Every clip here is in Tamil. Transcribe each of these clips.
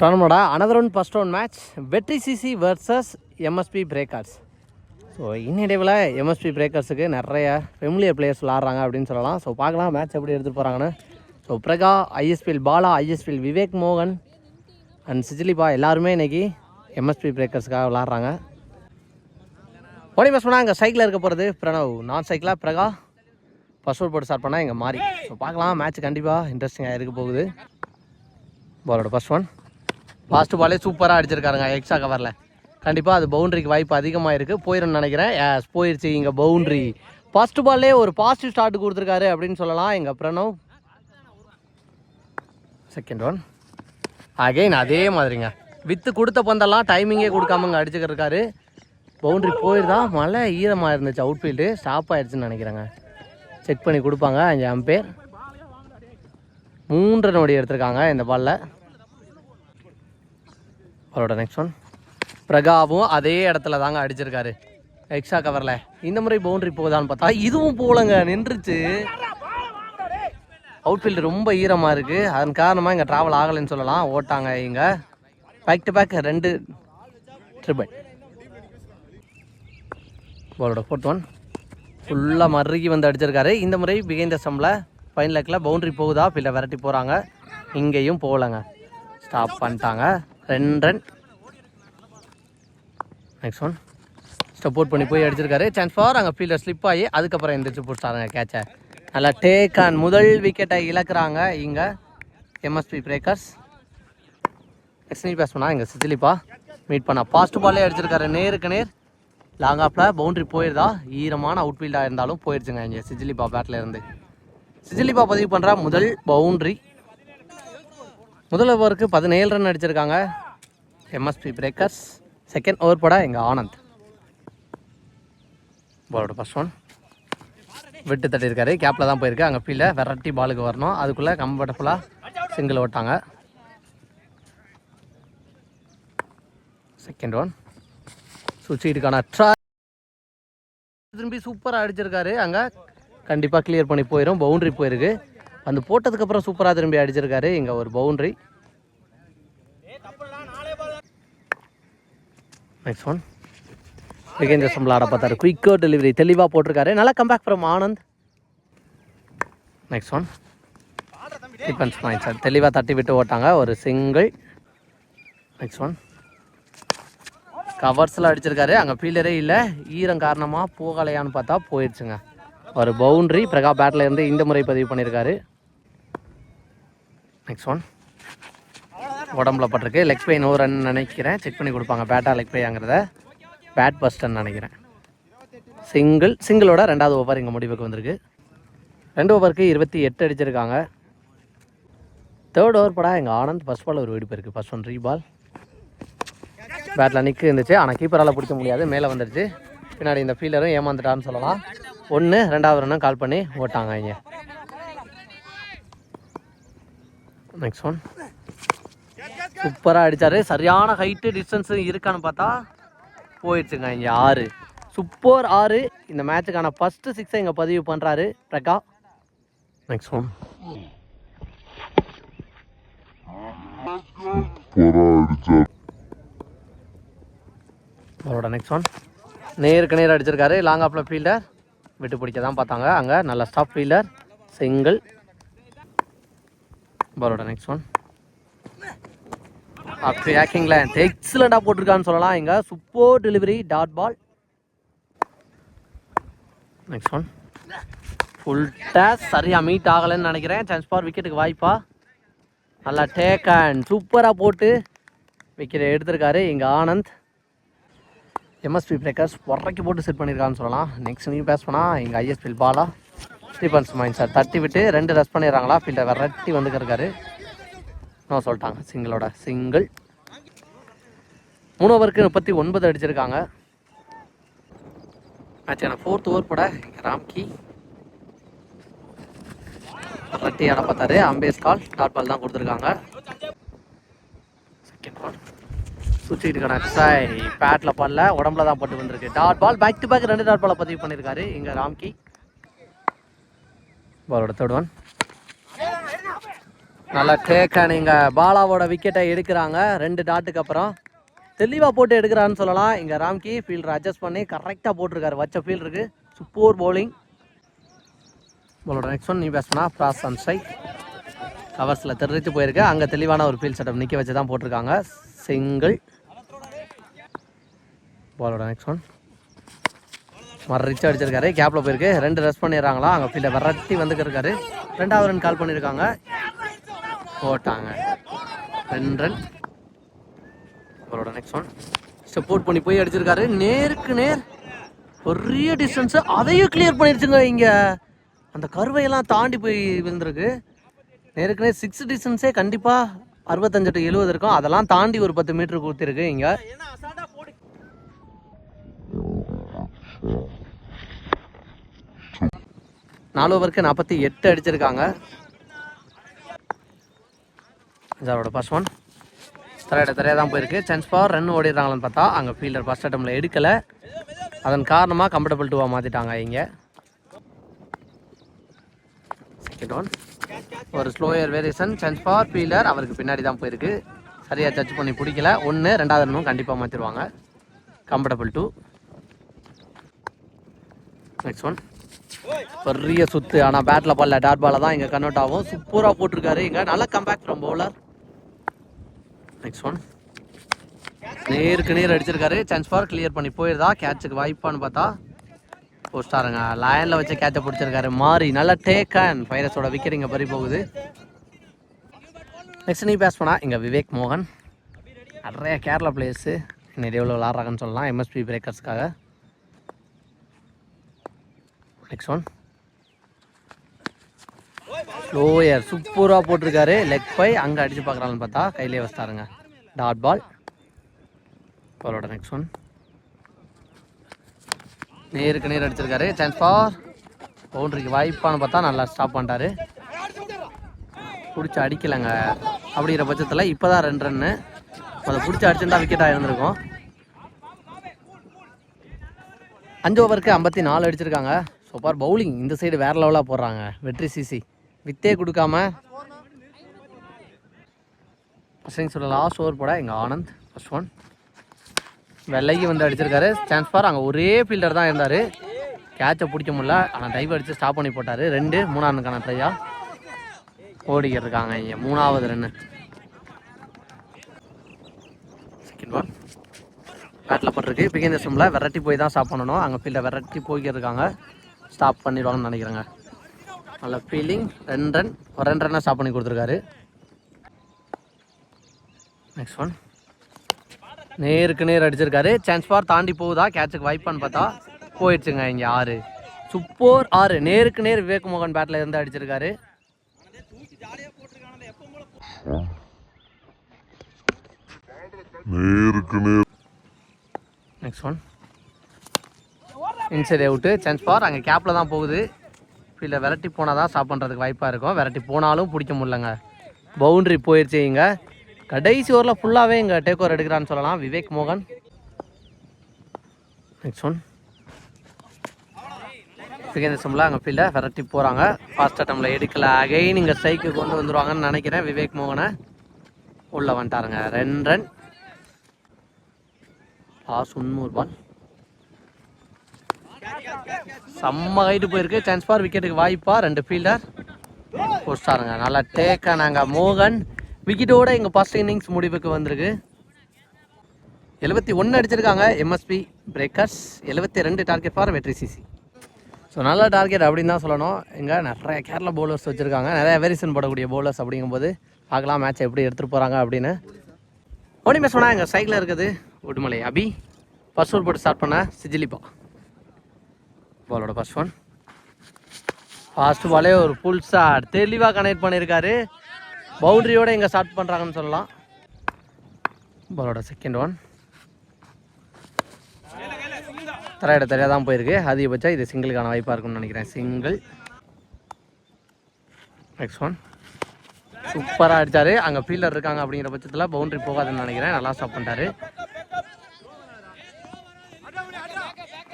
டோர்னமெண்டா another one first one match Vetri CC versus MSB breakers so இன்னிடைவில் MSB பிரேக்கர்ஸுக்கு நிறைய ஃபெமிலியர் பிளேயர்ஸ் விளாட்றாங்க அப்படின்னு சொல்லலாம். ஸோ பார்க்கலாம் மேட்ச் எப்படி எடுத்துகிட்டு போகிறாங்கன்னு ஸோ பிரகா ஐஎஸ்பிஎல் பாலா ஐஎஸ்பிஎல் விவேக் மோகன் அண்ட் சிஜிலிபா எல்லாருமே இன்னைக்கு எம்எஸ்பி பிரேக்கர்ஸுக்காக விளாட்றாங்க ஓடி பஸ் பண்ணால் அங்கே சைக்கிளில் இருக்க போகிறது பிரணவ். நான் சைக்கிளாக பிரகா ஃபர்ஸ்ட் ஓவர் போட்டு ஸ்டார்ட் பண்ணால் எங்கள் மாறி ஸோ பார்க்கலாம் மேட்ச் கண்டிப்பாக இன்ட்ரெஸ்டிங்காக இருக்க போகுது. பாலோட ஃபஸ்ட் ஒன் ஃபாஸ்ட் பாலே சூப்பராக அடிச்சிருக்காருங்க எக்ஸ்ட்ரா கவரில் கண்டிப்பாக அது பவுண்டரிக்கு வாய்ப்பு அதிகமாக இருக்குது போயிடும்னு நினைக்கிறேன். Yes, போயிருச்சு இங்கே பவுண்டரி ஃபர்ஸ்ட் பால்லே ஒரு பாசிட்டிவ் ஸ்டார்ட் கொடுத்துருக்காரு அப்படின்னு சொல்லலாம். எங்கள் பிரணவ். செகண்ட் ஒன் அகைன் அதே மாதிரிங்க. வித்து கொடுத்த பந்தெல்லாம் டைமிங்கே கொடுக்காம இங்கே பவுண்ட்ரி பவுண்டரி போயிருந்தா மழை ஈரமாக இருந்துச்சு அவுட்ஃபீல்டு ஸ்டாப் ஆயிடுச்சுன்னு நினைக்கிறேங்க. செக் பண்ணி கொடுப்பாங்க அஞ்சு அம்பேர் மூன்று நொடி எடுத்திருக்காங்க இந்த பாலில் அவரோட நெக்ஸ்ட் ஒன் பிரகாவும் அதே இடத்துல தாங்க அடிச்சிருக்காரு. எக்ஸ்ட்ரா கவரில் இந்த முறை பவுண்டரி போகுதான்னு பார்த்தா இதுவும் போலங்க நின்றுச்சு. அவுட்ஃபீல்டு ரொம்ப ஈரமாக இருக்குது அதன் காரணமாக இங்கே ட்ராவல் ஆகலைன்னு சொல்லலாம். ஓட்டாங்க இங்கே. பேக் டு பேக் ரெண்டு ட்ரிபிள் பாலோட ஃபோர்த் ஒன் ஃபுல்லாக மறுகி வந்து அடிச்சிருக்காரு. இந்த முறை பிகைந்த சம்மில் ஃபைன் லெக்கில் பவுண்டரி போகுதா இல்லை விரட்டி போகிறாங்க இங்கேயும் போகலங்க. ஸ்டாப் பண்ணிட்டாங்க. ரெண்டு ரன். நெக்ஸ்ட் ஒன் சப்போர்ட் பண்ணி போய் அடிச்சிருக்காரு. சான்ஸ் ஃபார் அங்கே ஃபீல்டர் ஸ்லிப் ஆகி அதுக்கப்புறம் எந்திரிச்சு பிடிச்சாருங்க கேட்சை நல்லா டேக் ஆன் முதல் விக்கெட்டை இழக்கிறாங்க இங்கே எம்எஸ்பி பிரேக்கர்ஸ் எக்ஸ்னி பேஸ் பண்ணா இங்கே சித்திலிப்பா. மீட் பண்ணா. ஃபாஸ்ட் பாலே அடிச்சிருக்காரு. நேருக்கு நேர். லாங் ஆஃபில் பவுண்ட்ரி போயிருந்தா ஈரமான அவுட்ஃபீல்டாக இருந்தாலும் போயிடுச்சுங்க இங்கே சிஜிலிப்பா பேட்டில் இருந்து. சிஜிலிப்பா பதிவு பண்ணுற முதல் பவுண்ட்ரி முதல் ஓவருக்கு பதினேழு ரன் அடிச்சிருக்காங்க. எம்எஸ்பி பிரேக்கர்ஸ் செகண்ட் ஓவர் போட எங்கள் ஆனந்த். பாலோட ஃபஸ்ட் ஒன் விட்டு தட்டியிருக்காரு. கேப்பில் தான் போயிருக்கு. அங்கே ஃபீல்டில் வெரைட்டி பாலுக்கு வரணும். அதுக்குள்ளே கம்ஃபர்டபுளாக சிங்கிள் ஓட்டாங்க. செகண்ட் ஒன் சுவிட்சுக்கான ட்ரா திரும்பி சூப்பராக அடிச்சிருக்காரு. அங்கே கண்டிப்பாக கிளியர் பண்ணி போயிடும் பவுண்டரி போயிருக்கு. அந்த போட்டதுக்கப்புறம் சூப்பராக திரும்பி அடிச்சிருக்காரு. இங்கே ஒரு பவுண்டரி நெக்ஸ்ட் ஒன் விகேந்திர சம்பளாட பார்த்தாரு குயிக்கோ டெலிவரி தெளிவாக போட்டிருக்காரு. நல்லா comeback from Anand next one defence point sir தெளிவாக தட்டி விட்டு ஓட்டாங்க. ஒரு சிங்கிள் நெக்ஸ்ட் ஒன் கவர்ஸில் அடிச்சிருக்காரு. அங்கே ஃபீல்டரே இல்லை. ஈரம் காரணமாக போகலையான்னு பார்த்தா போயிடுச்சுங்க. ஒரு பவுண்ட்ரி பிரகா பேட்டில் இருந்து இந்த முறை பதிவு பண்ணியிருக்காரு நெக்ஸ்ட் ஒன் உடம்புல பட்டிருக்கு. லெக் பெயின் ரன் நினைக்கிறேன். செக் பண்ணி கொடுப்பாங்க. பேட்டா லெக் பெய்யாங்கிறத பேட் பஸ்டன் நினைக்கிறேன். சிங்கிள் சிங்கிளோட ரெண்டாவது ஓவர் இங்கே முடிவுக்கு வந்திருக்கு. ரெண்டு ஓவருக்கு இருபத்தி எட்டு அடிச்சிருக்காங்க. தேர்ட் ஓவர் படா எங்கள் ஆனந்த் ஃபஸ்ட் பால் ஒரு வெடிப்பு இருக்குது ஃபஸ்ட் ஒன் ரீ பால் பேட்டில் நிற்கு இருந்துச்சு. ஆனால் கீப்பரால் பிடிக்க முடியாது. மேலே வந்துடுச்சு பின்னாடி இந்த ஃபீல்டரும் ஏமாந்துட்டான்னு சொல்லலாம். ஒன்று ரெண்டாவது ரன்னும் கால் பண்ணி ஓட்டாங்க இங்கே. நெக்ஸ்ட் ஒன் சூப்பராக அடித்தார் சரியான ஹைட்டு டிஸ்டன்ஸு இருக்கான்னு பார்த்தா போயிடுச்சுங்க இங்கே ஆறு. சூப்பர் ஆறு. இந்த மேட்சுக்கான ஃபஸ்ட்டு சிக்ஸை இங்கே பதிவு பண்ணுறாரு பிரகா. நெக்ஸ்ட் ஒன் அவரோட நெக்ஸ்ட் ஒன் நேருக்கு நேர் அடிச்சிருக்காரு. லாங் ஆஃபில் ஃபீல்டர் விட்டு பிடிக்க தான் பார்த்தாங்க. அங்கே நல்ல ஸ்டாப் ஃபீல்டர் சிங்கிள் பாலோட நெக்ஸ்ட் ஒன் அப்படி ஆக்கிங்ல எக்ஸலண்டாக போட்டிருக்கான்னு சொல்லலாம். இங்கே super delivery dot ball next one full toss சரியாக மீட் ஆகலைன்னு நினைக்கிறேன். சான்ஸ் பார் விக்கெட்டுக்கு வாய்ப்பா. நல்லா டேக் அண்ட் சூப்பராக போட்டு விக்கெட் எடுத்திருக்காரு. இங்கே ஆனந்த். எம்எஸ்பி பிரேக்கர்ஸ் உரைக்கி போட்டு செட் பண்ணியிருக்கான்னு சொல்லலாம். நெக்ஸ்ட் நீங்கள் பேஸ் பண்ணால் இங்கே ISPL Bala Stephens mind sir தட்டி விட்டு ரெண்டு ரஸ் பண்ணிடுறாங்களா. ஃபீல்டர் விரட்டி வந்துருக்காரு நோ சொல்லிட்டாங்க? சிங்கிளோட சிங்கிள். மூணு ஓவருக்கு முப்பத்தி ஒன்பது அடிச்சிருக்காங்க. மேட்சான ஃபோர்த் ஓவர் போட ராம்கி. விரட்டி இடம் பார்த்தாரு. அம்பேஸ் கால் டாட் பால் தான் கொடுத்துருக்காங்க. செகண்ட் பால் சுற்றிட்டு கணக்காய் பேட்டில் பால்ல உடம்புல தான் போட்டு வந்திருக்கு dot ball back to back ரெண்டு டாட் பாலை பதிவு பண்ணியிருக்காரு இங்கே ராம்கி. பாலோட தேர்ட் ஒன் நல்லா டேக்கா நீங்கள் பாலாவோட விக்கெட்டை எடுக்கிறாங்க. ரெண்டு டாட்டுக்கு அப்புறம். தெளிவாக போட்டு எடுக்கிறான்னு சொல்லலாம். இங்கே ராம்கி ஃபீல்டர் அட்ஜஸ்ட் பண்ணி கரெக்டாக போட்டிருக்காரு. வச்ச ஃபீல்டருக்கு சூப்பர் பவுலிங் உங்களோட நெக்ஸ்ட் ஒன் நீ பேசுனா ப்ராஸ் அண்ட் ஸ்ட்ரைக் கவர்ஸில் தெரிஞ்சு போயிருக்கு. அங்கே தெளிவான ஒரு ஃபீல்ட் செட்டப் நிற்க வச்சு தான் போட்டிருக்காங்க சிங்கிள் பாலோட நெக்ஸ்ட் ஒன் மர ரிச் அடிச்சிருக்காரு. கேப்பில் போயிருக்கு. ரெண்டு ரெஸ்ட் பண்ணிடுறாங்களா. அங்கே ஃபீல்டை விரட்டி வந்துக்கிருக்காரு ரெண்டாவது ரன் கால் பண்ணியிருக்காங்க போட்டாங்க. ரெண்டு ரன் அவரோட நெக்ஸ்ட் ஒன் சப்போர்ட் பண்ணி போய் அடிச்சிருக்காரு. நேருக்கு நேர் பெரிய டிஸ்டன்ஸ் அதையும் கிளியர் பண்ணிருச்சுங்க இங்க. அந்த கருவையெல்லாம் தாண்டி போய் விழுந்திருக்கு. நேருக்கு நேர் சிக்ஸ் டிஸ்டன்ஸே கண்டிப்பா அறுபத்தஞ்சு டு எழுபது இருக்கும். அதெல்லாம் தாண்டி ஒரு பத்து மீட்டர் கொடுத்துருக்கு இங்க. நாலு ஓவருக்கு நாற்பத்தி எட்டு அடிச்சிருக்காங்க. ஜாரோட ஃபர்ஸ்ட் ஒன் தரையிட தரையாக தான் போயிருக்கு. சான்ஸ் ஃபார் ரன் ஓடிடுறாங்களான்னு பார்த்தா அங்கே ஃபீல்டர் ஃபஸ்ட் அட்டம்ல எடுக்கலை. அதன் காரணமாக கம்ஃபர்டபுள் டூவாக மாற்றிட்டாங்க இங்கே. செகண்ட் ஒன் ஒரு slower variation chance for fielder அவருக்கு பின்னாடி தான் போயிருக்கு. சரியாக டச் பண்ணி பிடிக்கல. ஒன்று ரெண்டாவது ரன்னும் கண்டிப்பாக மாற்றிடுவாங்க கம்ஃபர்டபுள் டூ நெக்ஸ்ட் ஒன் பெரிய சுத்து. ஆனால் பேட்டில் பால்ல டாட் பால தான் இங்கே கன்வெர்ட் ஆகும். சூப்பராக போட்டிருக்காரு இங்கே. நல்லா comeback from bowler next one நேருக்கு நேர் அடிச்சிருக்காரு. சான்ஸ் ஃபார் கிளியர் பண்ணி போயிருதா? கேட்சுக்கு வாய்ப்பான்னு பார்த்தா போஸ்டாருங்க லயனில் வச்சு கேட்சை பிடிச்சிருக்காரு மாறி நல்லா டேக்கன் பைரஸோட விக்கெட் இங்கே பறி போகுது. நெக்ஸ்ட் நீ பேஸ் பண்ணால் இங்கே விவேக் மோகன். நிறைய கேரளா பிளேயர்ஸு நிறைய எவ்வளோ விளாட்றாங்கன்னு சொல்லலாம். எம்எஸ்பி பிரேக்கர்ஸ்க்காக நெக்ஸ்ட் ஒன் லோயர் சூப்பராக போட்டிருக்காரு. லெக் பை அங்கே அடிச்சு பார்க்குறான்னு பார்த்தா கையிலே வச்சிட்டாருங்க. டாட் பால் பாலோட நெக்ஸ்ட் ஒன் நேருக்கு நேர் அடிச்சிருக்காரு. சான்ஸ் ஃபார் பவுண்டரிக்கு வாய்ப்பான்னு பார்த்தா நல்லா ஸ்டாப் பண்ணிட்டாரு. பிடிச்சி அடிக்கலைங்க. அப்படிங்கிற பட்சத்தில் இப்போ தான் ரெண்டு ரன்னு அதை பிடிச்சி அடிச்சிருந்தா விக்கெட் இருந்திருக்கும். அஞ்சு ஓவருக்கு ஐம்பத்தி நாலு அடிச்சிருக்காங்க. சூப்பர் பவுலிங் இந்த சைடு வேற லெவலாக போடுறாங்க. வெற்றி சிசி வித்தே கொடுக்காம. ஃபஸ்ட் லாஸ்ட் ஓவர் போட எங்கள் ஆனந்த் ஃபஸ்ட் ஒன் வெள்ளைக்கு வந்து அடிச்சிருக்காரு. சான்ஸ் பார் அங்கே ஒரே ஃபீல்டர் தான் இருந்தார். கேட்சை பிடிக்க முடியல. ஆனால் டைவ் அடித்து ஸ்டாப் பண்ணி போட்டார். ரெண்டு மூணாவதுக்கான ட்ரையா ஓடிக்கிட்டு இருக்காங்க இங்கே. மூணாவது ரன்னு செகண்ட் ஒன் பேட்டில் போட்டிருக்கு. பிகேந்திர சிம்மில் விரட்டி போய் தான் ஸ்டாப் பண்ணணும். அங்கே ஃபீல்டை விரட்டி போய்க்கிட்டு இருக்காங்க. ஸ்டாப் பண்ணிடுவாங்கன்னு நினைக்கிறேங்க. நல்ல ஃபீலிங் ரெண்டு ரன் ஒரு ரெண்டு ரன்னாக ஸ்டாப் பண்ணி கொடுத்துருக்காரு. நெக்ஸ்ட் ஒன் நேருக்கு நேர் அடிச்சிருக்காரு. சான்ஸ் ஃபார் தாண்டி போகுதா? கேட்சுக்கு வாய்ப்பான்னு பார்த்தா போயிடுச்சுங்க இங்கே ஆறு. சூப்பர் ஆறு. நேருக்கு நேர் விவேக் மோகன் பேட்டில் இருந்து அடிச்சிருக்காரு. நேருக்கு நேர். Next one inside out chance for அங்கே கேப்பில் தான் போகுது. இல்லை விரட்டி போனால் தான் ஸ்டாப் பண்ணுறதுக்கு வாய்ப்பாக இருக்கும். விரட்டி போனாலும் பிடிக்க முடியலங்க. பவுண்ட்ரி போயிடுச்சு இங்கே. கடைசி ஓரில் ஃபுல்லாகவே இங்கே டேக் ஓவர் எடுக்கிறான்னு சொல்லலாம். விவேக் மோகன். நெக்ஸ்ட் ஒன் செகண்ட் சிம்லா அங்கே ஃபீல்டை விரட்டி போகிறாங்க ஃபாஸ்ட் அட்டமில் எடுக்கல. அகைன் இங்கே ஸ்ட்ரைக்கு கொண்டு வந்துடுவாங்கன்னு நினைக்கிறேன். விவேக் மோகனை உள்ளே வந்துட்டாருங்க. ரெண்டு ரன் லாஸ்ட் முந்நூறு பால் செம்ம ஹைட்டு போயிருக்கு. சான்ஸ் ஃபார் விக்கெட்டுக்கு வாய்ப்பா. ரெண்டு ஃபீல்டர் போஸ்டாருங்க நல்லா டேக்கா நாங்கள் மோகன் விக்கெட்டோட எங்கள் ஃபர்ஸ்ட் இன்னிங்ஸ் முடிவுக்கு வந்திருக்கு. எழுபத்தி ஒன்று அடிச்சிருக்காங்க. எம்எஸ்பி பிரேக்கர்ஸ் எழுபத்தி ரெண்டு target for Vetri CC so நல்ல டார்கெட் அப்படின்னு தான் சொல்லணும். இங்கே நிறைய கேரளா பவுலர்ஸ் வச்சுருக்காங்க. நிறைய வேரியேஷன் போடக்கூடிய பவுலர்ஸ் அப்படிங்கும்போது பார்க்கலாம் மேட்ச் எப்படி எடுத்துகிட்டு போகிறாங்க அப்படின்னு. ஓடி சொன்னால் எங்கள் சைக்கிளில் இருக்குது. உடுமலை அபி. ஃபர்ஸ்ட் ஓவர் போட்டு ஸ்டார்ட் பண்ண. சிஜிலிப்பா. பாலோட ஃபர்ஸ்ட் ஒன் ஃபர்ஸ்ட் பாலே ஒரு ஃபுல் ஷாட் தெளிவாக கனெக்ட் பண்ணியிருக்காரு பவுண்டரியோட இங்கே ஸ்டார்ட் பண்ணுறாங்கன்னு சொல்லலாம். பாலோட செகண்ட் ஒன் தரையிட தரையாக தான் போயிருக்கு. அதிகபட்சம் இது சிங்கிளுக்கான வாய்ப்பாக இருக்கும்னு நினைக்கிறேன். சிங்கிள் நெக்ஸ்ட் ஒன் சூப்பராக அடித்தார் அங்கே ஃபீல்டர் இருக்காங்க அப்படிங்கிற பட்சத்தில் பவுண்டரி போகாதுன்னு நினைக்கிறேன். நல்லா ஸ்டாப் பண்ணிட்டாரு.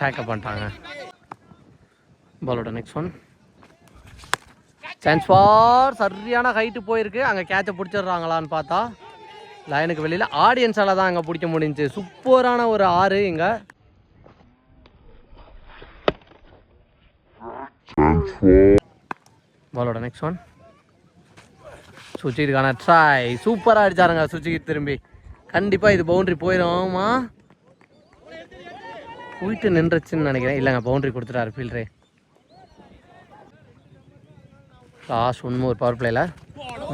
பேக்கப் பண்ணிட்டாங்க. பாலோட நெக்ஸ்ட் ஒன் சான்ஸ் ஃபார் சரியான ஹைட்டு போயிருக்கு. அங்கே கேட்சை பிடிச்சிடுறாங்களான்னு பார்த்தா லைனுக்கு வெளியில் ஆடியன்ஸால் தான் அங்கே பிடிக்க முடிஞ்சுச்சு சூப்பரான ஒரு ஆறு இங்கே. பாலோட நெக்ஸ்ட் ஒன் சுச்சிக்கான ட்ரை சூப்பராக அடிச்சாருங்க சுச்சிக்கு திரும்பி. கண்டிப்பாக இது பவுண்ட்ரி போயிடும்மா. போயிட்டு நின்றுச்சுன்னு நினைக்கிறேன். இல்லைங்க பவுண்ட்ரி கொடுத்துட்டாரு ஃபீல்டரே லாஸ்ட் ஒன்று ஒரு பவர் பிளேயில்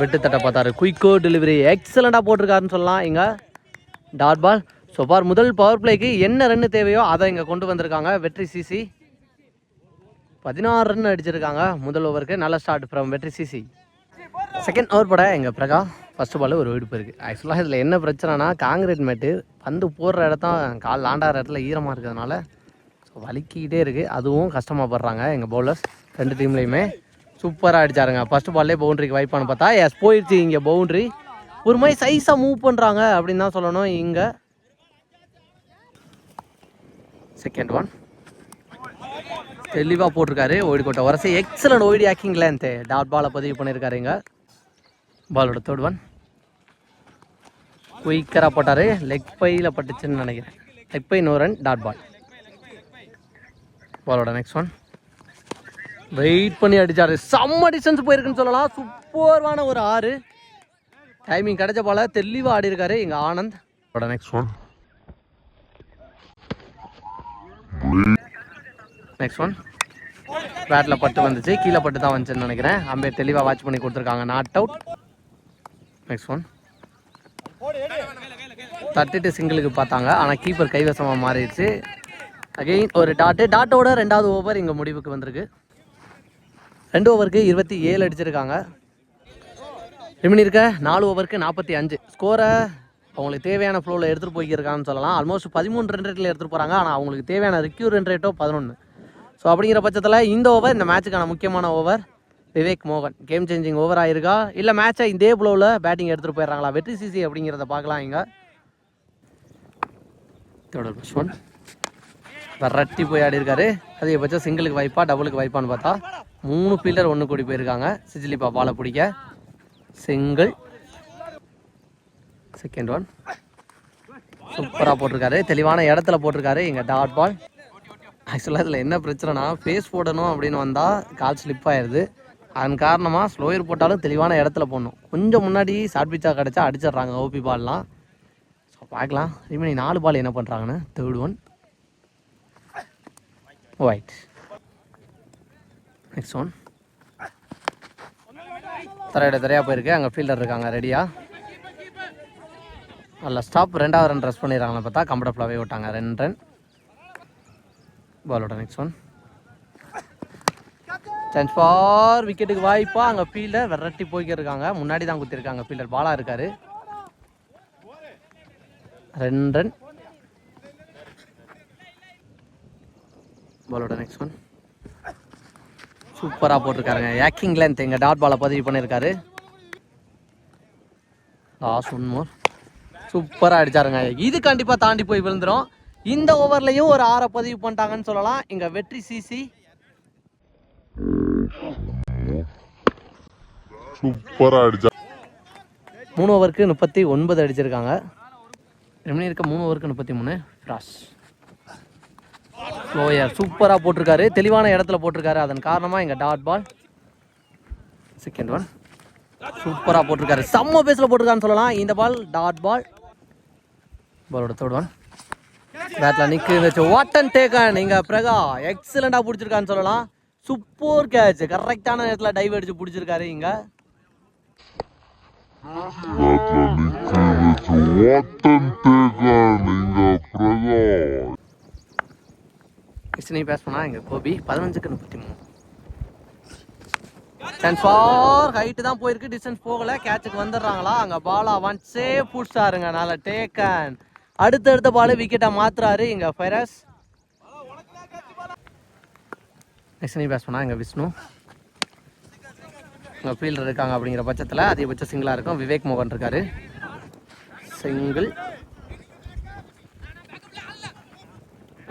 வெட்டு தட்டை பார்த்தாரு. குயிக்கோ டெலிவரி எக்ஸலண்ட்டாக போட்டிருக்காருன்னு சொல்லலாம் இங்கே. டாட் பால் ஸோ பார் முதல் பவர் பிளேக்கு என்ன ரன்னு தேவையோ அதை இங்கே கொண்டு வந்திருக்காங்க. வெற்றி சிசி பதினாறு ரன் அடிச்சிருக்காங்க முதல் ஓவருக்கு நல்ல start from Vetri CC second over பட எங்கள் பிரகா. ஃபஸ்ட்டு பால் ஒரு வீடு இருக்குது ஆக்சுவலாக இதில் என்ன பிரச்சனைனா காங்கிரீட் மேட்டு பந்து போடுற இடத்தான் கால் ஆண்டார இடத்துல ஈரமாக இருக்கிறதுனால ஸோ வலிக்கிட்டே இருக்குது அதுவும் கஷ்டமாக படுறாங்க எங்கள் பவுலர்ஸ் ரெண்டு டீம்லேயுமே சூப்பராக அடித்தாருங்க ஃபஸ்ட்டு பால்லே பவுண்ட்ரிக்கு வைப்பான்னு பார்த்தா எஸ் போயிடுச்சு இங்கே பவுண்ட்ரி ஒரு மாதிரி சைஸாக மூவ் பண்ணுறாங்க அப்படின்னு தான் சொல்லணும் இங்கே. செகண்ட் ஒன் தெளிவாக போட்டிருக்காரு ஓடி கொட்ட வரசை. எக்ஸலண்ட் ஓடி ஆக்கிங் தே டாட் பாலை பதிவு பண்ணியிருக்காரு இங்கே. பாலோட தேர்ட் ஒன் குயிக்கராக போட்டார். லெக் பையில் பட்டுச்சுன்னு நினைக்கிறேன். Leg bye no run dot ball பாலோட நெக்ஸ்ட் ஒன் வெயிட் பண்ணி அடிச்சாரு. செம்ம டிஸ்டன்ஸ் போயிருக்குன்னு சொல்லலாம். சூப்பர்வான ஒரு ஆறு. டைமிங் கிடைச்ச பால தெளிவாக ஆடி இருக்காரு இங்கே Anand next one next one battle பட்டு வந்துச்சு. கீழே பட்டு தான் வந்துச்சுன்னு நினைக்கிறேன். அம்பேர் தெளிவாக வாட்ச் பண்ணி கொடுத்துருக்காங்க. நாட் அவுட் நெக்ஸ்ட் ஒன் தட்டிட்டு சிங்கிளுக்கு பார்த்தாங்க. ஆனால் கீப்பர் கைவசமாக மாறிடுச்சு. அகெயின் ஒரு டாட்டு டாட்டோட ரெண்டாவது ஓவர் இங்கே முடிவுக்கு வந்திருக்கு. ரெண்டு ஓவருக்கு இருபத்தி ஏழு அடிச்சிருக்காங்க. ரிமினி இருக்க நாலு ஓவருக்கு நாற்பத்தி அஞ்சு. ஸ்கோரை அவங்களுக்கு தேவையான ஃப்ளோவில் எடுத்துகிட்டு போய்க்கிருக்கான்னு சொல்லலாம். ஆல்மோஸ்ட் பதிமூணு ரன் ரேட்டில் எடுத்துகிட்டு போகிறாங்க ஆனால் அவங்களுக்கு தேவையான ரிக்யூர் ரன் ரேட்டோ பதினொன்று ஸோ அப்படிங்கிற பட்சத்தில் இந்த ஓவர் இந்த மேட்சுக்கான முக்கியமான ஓவர் விவேக் மோகன். கேம் சேஞ்சிங் ஓவர் ஆயிருக்கா? இல்லை மேட்சை இதே ப்ளோவில் பேட்டிங் எடுத்துகிட்டு போயிடுறாங்களா? வெற்றி சிசி அப்படிங்கிறத பார்க்கலாம் இங்கே. தொடர் ஒன் விரட்டி போய் ஆடி இருக்காரு. அதிகபட்சம் சிங்கிளுக்கு வாய்ப்பா டபுளுக்கு வாய்ப்பான்னு பார்த்தா மூணு ஃபீல்டர் ஒன்று கூடி போயிருக்காங்க. சிஜிலிப்பா பாலை பிடிக்க. சிங்கிள் செகண்ட் ஒன் சூப்பராக போட்டிருக்காரு. தெளிவான இடத்துல போட்டிருக்காரு. எங்கள் டாட் பால் ஆக்சுவலாக இதில் என்ன பிரச்சனைனா ஃபேஸ் போடணும் அப்படின்னு வந்தால் கால் ஸ்லிப் ஆயிடுது அதன் காரணமாக ஸ்லோயர் போட்டாலும் தெளிவான இடத்துல போடணும். கொஞ்சம் முன்னாடி ஷார்ட் பிச்சாக கிடச்சா அடிச்சிடுறாங்க ஓபி பால்லாம் ஸோ பார்க்கலாம். இனிமேல் நாலு பால் என்ன பண்ணுறாங்கன்னு third one wide next one தரையிட தரையாக போயிருக்கு. அங்கே ஃபீல்டர் இருக்காங்க. ரெடியாக நல்ல ஸ்டாப் ரெண்டாவது ரன் ட்ரெஸ் பண்ணிடுறாங்களே பார்த்தா கம்ஃபர்டபுளாகவே விட்டாங்க. ரெண்டு ரன் பாலோட நெக்ஸ்ட் ஒன் சான்ஸ் ஃபார் விக்கெட்டுக்கு வாய்ப்பா. அங்கே ஃபீல்டர் விரட்டி போய்க்கிருக்காங்க முன்னாடி தான் குத்திருக்காங்க. ஃபீல்டர் பாலாக இருக்காரு. ரெண்டு ரன் பாலோட நெக்ஸ்ட் ஒன் சூப்பராக போட்டிருக்காருங்க. ஏக்கிங் லென்த் எங்கள் டாட் பாலை பதிவு பண்ணியிருக்காரு லாஸ்ட் ஒன் மோர் சூப்பராக அடிச்சாருங்க. இது கண்டிப்பாக தாண்டி போய் விழுந்துரும். இந்த ஓவர்லையும் ஒரு ஆறை பதிவு பண்ணிட்டாங்கன்னு சொல்லலாம். இங்கே வெற்றி சிசி சூப்பரா அடிச்சா மூணு ஓவருக்கு முப்பத்தி ஒன்பது அடிச்சிருக்காங்க. ரெமனி இருக்க? மூணு ஓவருக்கு முப்பத்தி மூணு. ஃப்ராஸ் ஸ்லோயர் சூப்பராக போட்டிருக்காரு. தெளிவான இடத்துல போட்டிருக்காரு. அதன் காரணமாக எங்கள் டாட் பால் செகண்ட் ஒன் சூப்பராக போட்டிருக்காரு. செம்ம பேஸில் போட்டிருக்கான்னு சொல்லலாம். இந்த பால் டாட் பால் பாலோட தேர்ட் ஒன் பேட்டில் நிற்கு வச்சு வாட் அண்ட் டேக்கன் இங்கே பிரகா எக்ஸலண்ட்டாக பிடிச்சிருக்கான்னு சொல்லலாம். சூப்பர் கேட்ச் கரெக்டான நேரத்தில் டைவ் அடிச்சு பிடிச்சிருக்காரு இங்கே. பேட்ல நிக்க வச்சு ஓட்டம் தேக்கா நீங்க பிரகா எங்கள் பேஸ் கோபி பதினஞ்சுக்கு முப்பத்தி மூணு ஃபார் ஹைட்டு தான் போயிருக்கு டிஸ்டன்ஸ் போகல. கேட்சுக்கு வந்துடுறாங்களா? அங்கே பாலா ஒன் சேஃப் புடிச்சாருங்க டேக் டேக்கன் அடுத்தடுத்த பால் விக்கெட்டை மாத்துறாரு இங்க ஃபைரஸ் கிருஷ்ணி பேஸ் பண்ணா எங்க விஷ்ணு. இங்கே ஃபீல்டர் இருக்காங்க அப்படிங்கிற பட்சத்தில் அதிகபட்ச சிங்கிளாக இருக்கும். விவேக் மோகன் இருக்காரு. சிங்கிள்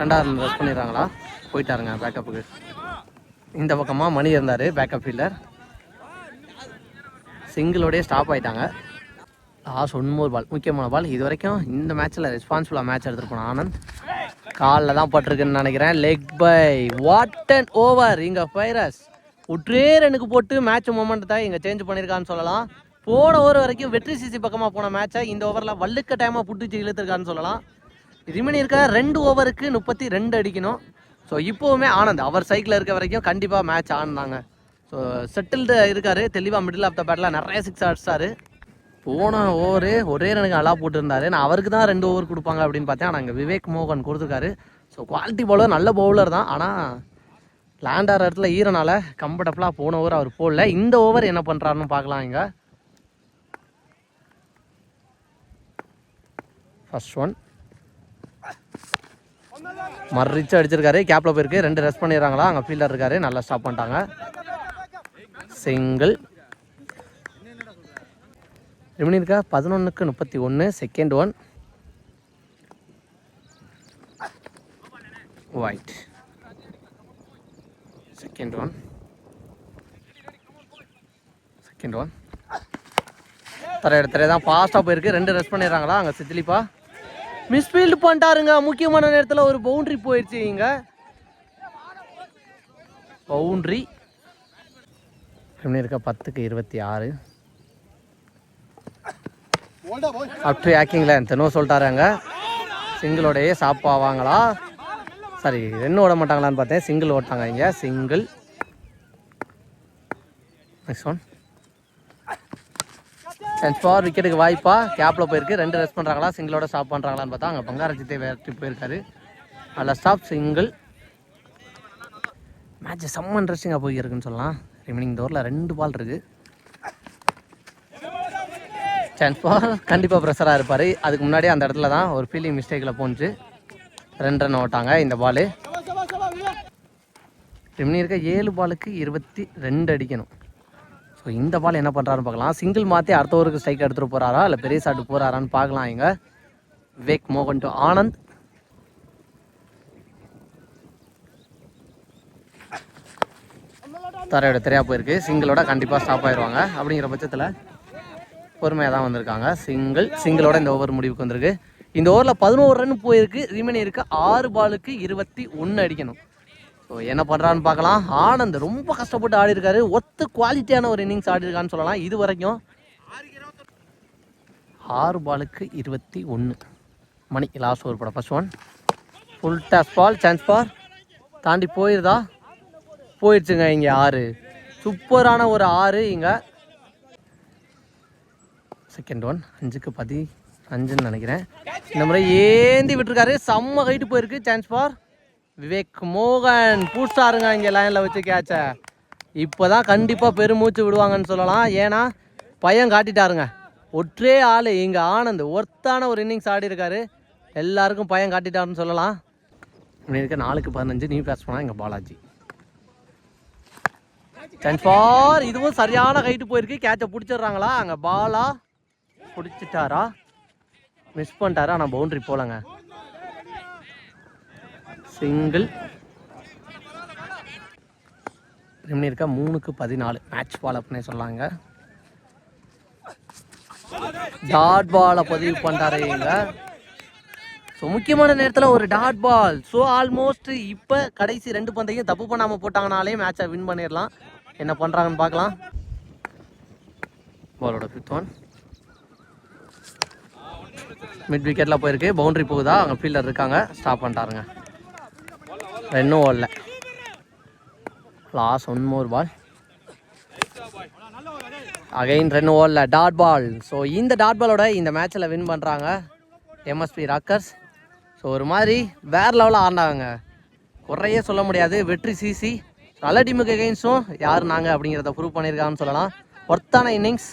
ரெண்டாவது ரன் ரஸ் பண்ணிடுறாங்களா போயிட்டாருங்க பேக்கப்புக்கு இந்த பக்கமாக மணி இருந்தார் பேக்கப் ஃபீல்டர் சிங்கிளோடய ஸ்டாப் ஆகிட்டாங்க லாஸ்ட் ஒன்மோர் பால் முக்கியமான பால் இது வரைக்கும் இந்த மேட்ச்சில் ரெஸ்பான்சிபிளாக மேட்ச் எடுத்துருக்கணும் ஆனந்த். காலில் தான் பட்டிருக்குன்னு நினைக்கிறேன். Leg bye what and over இங்கே ஃபைரஸ் ஒற்றே ரனுக்கு போட்டு மேட்ச் மூமெண்ட்டை இங்கே சேஞ்ச் பண்ணியிருக்கான்னு சொல்லலாம். போன ஓவர் வரைக்கும் வெற்றி சிசி பக்கமாக போன மேட்சை இந்த ஓவரில் வள்ளுக்க டைமாக புட்டுச்சு இழுத்துருக்கான்னு சொல்லலாம். ரிமனி இருக்க? ரெண்டு ஓவருக்கு முப்பத்தி ரெண்டு அடிக்கணும். ஸோ இப்போவுமே ஆனந்த் அவர் சைக்கிள் இருக்க வரைக்கும் கண்டிப்பாக மேட்ச் ஆனாங்க ஸோ செட்டில்டு இருக்காரு. தெளிவாக மிடில் ஆஃப் த பேட்டில் நிறைய சிக்ஸ் அடிச்சாரு. போன ஓவரு ஒரே ரனுக்கு நல்லா போட்டிருந்தாரு. நான் அவருக்கு தான் ரெண்டு ஓவர் கொடுப்பாங்க அப்படின்னு பார்த்தேன். ஆனால் அங்கே விவேக் மோகன் கொடுத்துருக்காரு. ஸோ குவாலிட்டி பவுலர் நல்ல பவுலர் தான். ஆனால் லேண்ட் ஆகிற இடத்துல ஈரனால கம்ஃபர்டபுளாக போன ஓவர் அவர் போடல. இந்த ஓவர் என்ன பண்ணுறாருன்னு பார்க்கலாம் இங்கே. ஃபர்ஸ்ட் ஒன் மறிச்சு அடிச்சிருக்காரு. கேப்பில் போயிருக்கு. ரெண்டு ரெஸ்ட் பண்ணிடுறாங்களா? அங்கே ஃபீல்டர் இருக்காரு. நல்லா ஸ்டாப் பண்ணிட்டாங்க. சிங்கிள் எப்படி இருக்கா? பதினொன்றுக்கு முப்பத்தி ஒன்று second one wide second one second one தர இடத்துல தான் ஃபாஸ்ட்டாக போயிருக்கு. ரெண்டு ரெஸ்ட் பண்ணிடுறாங்களா? அங்கே சித்திலிப்பா. மிஸ்ஃபீல்டு பண்ணிட்டாருங்க. முக்கியமான நேரத்தில் ஒரு பவுண்ட்ரி போயிடுச்சு இங்க. பவுண்ட்ரி இருக்கா பத்துக்கு இருபத்தி ஆறு. Up to ஆக்கிங்கில் தெனோ சொல்லிட்டாருங்க. சிங்கிளோடையே சாப்பாவாங்களா சரி ரெண்டு ஓட மாட்டாங்களான்னு பார்த்தேன். சிங்கிள் ஓட்டாங்க இங்கே. Single next one chance for விக்கெட்டுக்கு வாய்ப்பா கேப்பில் போயிருக்கு. ரெண்டு ரெஸ்ட் பண்ணுறாங்களா சிங்கிளோட ஸ்டாப் பண்ணுறாங்களான்னு பார்த்தா அங்கே பங்காரஜித்தை வேறு போயிருக்காரு. அதில் ஸ்டாப் சிங்கிள் மேட்ச் செம்ம இன்ட்ரெஸ்டிங்காக போயிருக்குன்னு சொல்லலாம். ரிமைனிங் டோரில் ரெண்டு பால் இருக்குது சான்ஸ் ஃபார் கண்டிப்பாக ப்ரெஷராக இருப்பார். அதுக்கு முன்னாடி அந்த இடத்துல தான் ஒரு ஃபீலிங் மிஸ்டேக்கில் போணுச்சு. ரெண்டு ரன் ஓட்டாங்க இந்த பாலு ரிமினி இருக்க ஏழு பாலுக்கு இருபத்தி ரெண்டு அடிக்கணும். ஸோ இந்த பால் என்ன பண்ணுறாருன்னு பார்க்கலாம். சிங்கிள் மாற்றி அடுத்த ஓவருக்கு ஸ்ட்ரைக் எடுத்துகிட்டு போகிறாரா இல்லை பெரிய சாட்டு போகிறாரான்னு பார்க்கலாம் இங்கே. விவேக் மோகன் டு ஆனந்த். தரையோட திரையாக போயிருக்கு. சிங்கிளோட கண்டிப்பாக ஸ்டாப் ஆயிடுவாங்க. அப்படிங்கிற பட்சத்தில் பொறுமையாக தான் வந்திருக்காங்க. சிங்கிள் சிங்கிளோட இந்த ஓவர் முடிவுக்கு வந்திருக்கு. இந்த ஓவரில் பதினோரு ரன் போயிருக்கு. ரிமைனி இருக்க. ஆறு பாலுக்கு இருபத்தி ஒன்று அடிக்கணும். ஸோ என்ன பண்ணுறான்னு பார்க்கலாம். ஆனந்த் ரொம்ப கஷ்டப்பட்டு ஆடி இருக்காரு ஒத்து குவாலிட்டியான ஒரு இன்னிங்ஸ் ஆடி இருக்கான்னு சொல்லலாம். இது வரைக்கும் ஆறு பாலுக்கு இருபத்தி ஒன்று மணி. லாஸ்ட் ஓவர் படம் first one full toss ball chance for தாண்டி போயிருதா? போயிடுச்சுங்க இங்கே ஆறு. சூப்பரான ஒரு ஆறு இங்கே. செகண்ட் ஒன் அஞ்சுக்கு பதி அஞ்சுன்னு நினைக்கிறேன். இந்த முறை ஏந்தி விட்டுருக்காரு. செம்ம ஹைட்டு போயிருக்கு. சான்ஸ் ஃபார் விவேக் மோகன் பூஸ்டாருங்க இங்கே லைனில் வச்சு கேட்ச இப்போ தான் கண்டிப்பாக பெருமூச்சு விடுவாங்கன்னு சொல்லலாம். ஏன்னா பையன் காட்டிட்டாருங்க. ஒற்றே ஆள் இங்கே ஆனந்த் ஒர்த்தான ஒரு இன்னிங்ஸ் ஆடி இருக்காரு. எல்லாருக்கும் பையன் காட்டிட்டாருன்னு சொல்லலாம். இப்படி இருக்க நாலுக்கு பதினஞ்சு நியூ பேச போனால் இங்கே பாலாஜி. ஃபார் இதுவும் சரியான ஹைட்டு போயிருக்கு. கேட்சை பிடிச்சிடுறாங்களா? அங்கே பாலா பிடிச்சிட்டாரா? மிஸ் பண்ணிட்டாரா? ஆனால் பவுண்டரி போகலங்க சிங்கிள். ரிமினி இருக்கா? மூணுக்கு பதினாலு. மேட்ச் பால் அப்படின்னே சொல்லாங்க டாட் பாலை பதிவு பண்ணிட்டாரு ஸோ முக்கியமான நேரத்தில் ஒரு டாட் பால் ஸோ ஆல்மோஸ்ட் இப்போ கடைசி ரெண்டு பந்தையும் தப்பு பண்ணாமல் போட்டாங்கனாலே மேட்சை வின் பண்ணிடலாம். என்ன பண்ணுறாங்கன்னு பார்க்கலாம். பாலோட ஃபிஃப்த் ஒன் மிட் விக்கெட்டில் போயிருக்கு. பவுண்டரி போகுதா? அங்கே ஃபீல்டர் இருக்காங்க. ஸ்டாப் பண்ணிட்டாருங்க. ரெண்டும் ஓடல. Last one more ball again ரெண்டு ஓடல. டாட் பால் ஸோ இந்த டாட் பாலோட இந்த மேட்ச்சில் வின் பண்ணுறாங்க எம்எஸ்பி ராக்கர்ஸ் ஸோ ஒரு மாதிரி வேறு லெவலில் ஆடினாங்க. குறையே சொல்ல முடியாது. வெற்றி சிசி. நல்ல டீமுக்கு எகெயின்ஸ்டும் யார் நாங்கள் அப்படிங்கிறத ப்ரூவ் பண்ணியிருக்காங்கன்னு சொல்லலாம். ஒர்த்தான இன்னிங்ஸ்